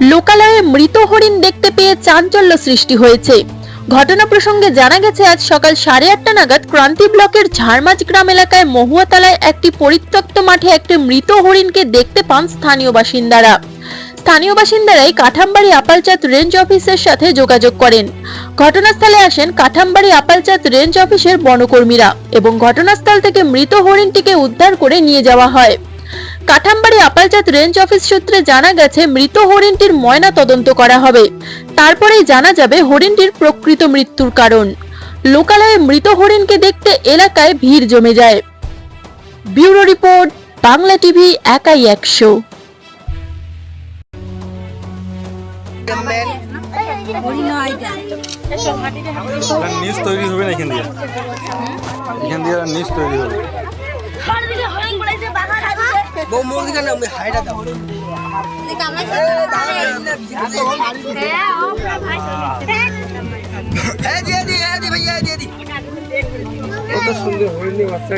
লোকালয়ে মৃত হরিণ দেখতে পেয়ে চাঞ্চল্য সৃষ্টি হয়েছে। ঘটনা প্রসঙ্গে জানা গেছে, আজ সকাল সাড়ে আটটা নাগাদ ক্রান্তি ব্লকের ঝাড়মাচ গ্রাম এলাকায় মহুয়াতলায় একটি পরিত্যক্ত মাঠে একটি মৃত হরিণকে দেখতে পান স্থানীয় বাসিন্দারা। স্থানীয় বাসিন্দারাই কাঠামবাড়ি আপালচাঁদ রেঞ্জ অফিসের সাথে যোগাযোগ করেন। ঘটনাস্থলে আসেন কাঠামবাড়ি আপালচাঁদ রেঞ্জ অফিসের বনকর্মীরা এবং ঘটনাস্থল থেকে মৃত হরিণটিকে উদ্ধার করে নিয়ে যাওয়া হয়। কাঠামবাড়ি আপালচাঁদ রেঞ্জ অফিস সূত্রে জানা গেছে, মৃত হরিণটির ময়না তদন্ত করা হবে। তারপরেই জানা যাবে হরিণটির প্রকৃত মৃত্যুর কারণ। লোকালয়ে মৃত হরিণকে দেখতে এলাকায় ভিড় জমে যায়। ব্যুরো রিপোর্ট, বাংলা টিভি, একাই একশো। নিচ তৈরি হবে না এখান দিয়ে? এখান দিয়ে নিচ তৈরি হবে। বউ মুখ দিকে না হাইটা দাও। কত সুন্দর হরিণী বাচ্চা